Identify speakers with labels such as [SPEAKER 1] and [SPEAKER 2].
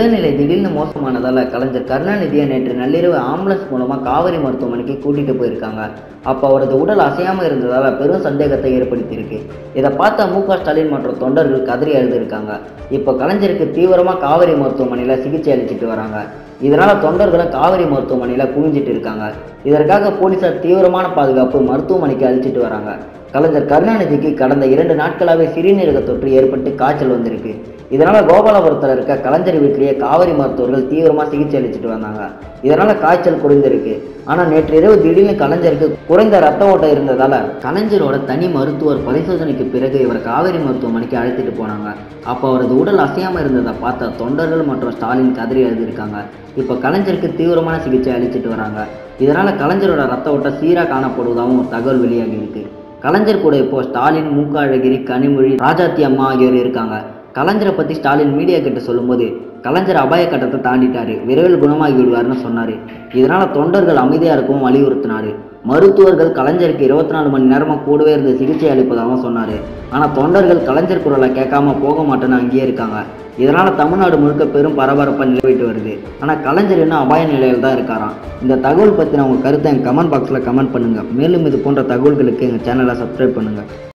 [SPEAKER 1] உடல்நிலை திடீர்னு மோசமானதால் கலைஞர் கருணாநிதியை நேற்று நள்ளிரவு ஆம்புலன்ஸ் மூலமாக காவிரி மருத்துவமனைக்கு கூட்டிகிட்டு போயிருக்காங்க. அப்போ அவரது உடல் அசையாமல் இருந்ததால் பெரும் சந்தேகத்தை ஏற்படுத்தியிருக்கு. இதை பார்த்த மு க ஸ்டாலின் மற்றும் தொண்டர்கள் கதறி எழுதியிருக்காங்க இப்போ கலைஞருக்கு தீவிரமாக காவிரி மருத்துவமனையில் சிகிச்சை அளிச்சிட்டு வராங்க. இதனால் தொண்டர்களும் காவிரி மருத்துவமனையில் குவிஞ்சிட்டு இருக்காங்க. இதற்காக போலீசார் தீவிரமான பாதுகாப்பு மருத்துவமனைக்கு அழிச்சிட்டு வராங்க. கலைஞர் கருணாநிதிக்கு கடந்த இரண்டு நாட்களாகவே சிறுநீரக தொற்று ஏற்பட்டு காய்ச்சல் வந்திருக்கு. இதனால கோபாலபுரத்தில் இருக்க கலைஞர் வீட்டிலேயே காவிரி மருத்துவர்கள் தீவிரமாக சிகிச்சை அளிச்சுட்டு வந்தாங்க. இதனால காய்ச்சல் குறைந்திருக்கு ஆனால் நேற்று இரவு திடீர்னு கலைஞருக்கு குறைந்த ரத்த ஓட்டம் இருந்ததால கலைஞரோட தனி மருத்துவர் பரிசோதனைக்கு பிறகு இவர் காவேரி மருத்துவமனைக்கு அழைத்துட்டு போனாங்க. அப்போ அவரது உடல் அசையாமல் இருந்ததை பார்த்த தொண்டர்கள் மற்றும் ஸ்டாலின் கதறி எழுதியிருக்காங்க. இப்போ கலைஞருக்கு தீவிரமான சிகிச்சை அளிச்சுட்டு வராங்க. இதனால கலைஞரோட ரத்த ஓட்டம் சீராக காணப்படுவதாகவும் ஒரு தகவல் வெளியாகி இருக்கு. கலைஞர் கூட இப்போ ஸ்டாலின் மூக்க அழகிரி கனிமொழி ராஜாத்தி அம்மா ஆகியோர் இருக்காங்க. கலைஞரை பற்றி ஸ்டாலின் மீடியா கிட்ட சொல்லும்போது கலைஞர் அபாய கட்டத்தை தாண்டிட்டாரு விரைவில் குணமாகி விடுவார்னு சொன்னார். இதனால் தொண்டர்கள் அமைதியாக இருக்கவும் வலியுறுத்தினார். மருத்துவர்கள் கலைஞருக்கு இருபத்தி நாலு மணி நேரமாக கூடவே இருந்து சிகிச்சை அளிப்பதாகவும் சொன்னார். ஆனால் தொண்டர்கள் கலைஞர் குரலை கேட்காம போக மாட்டேன்னு அங்கேயே இருக்காங்க. இதனால் தமிழ்நாடு முழுக்க பெரும் பரபரப்பாக நிலவிட்டு வருது. ஆனால் கலைஞர் இன்னும் அபாய நிலையில் தான் இருக்காராம். இந்த தகவல் பற்றின உங்கள் கருத்தை எங்கள் கமெண்ட் பாக்ஸில் கமெண்ட் பண்ணுங்கள் மேலும் இது போன்ற தகவல்களுக்கு எங்கள் சேனலை சப்ஸ்கிரைப் பண்ணுங்கள்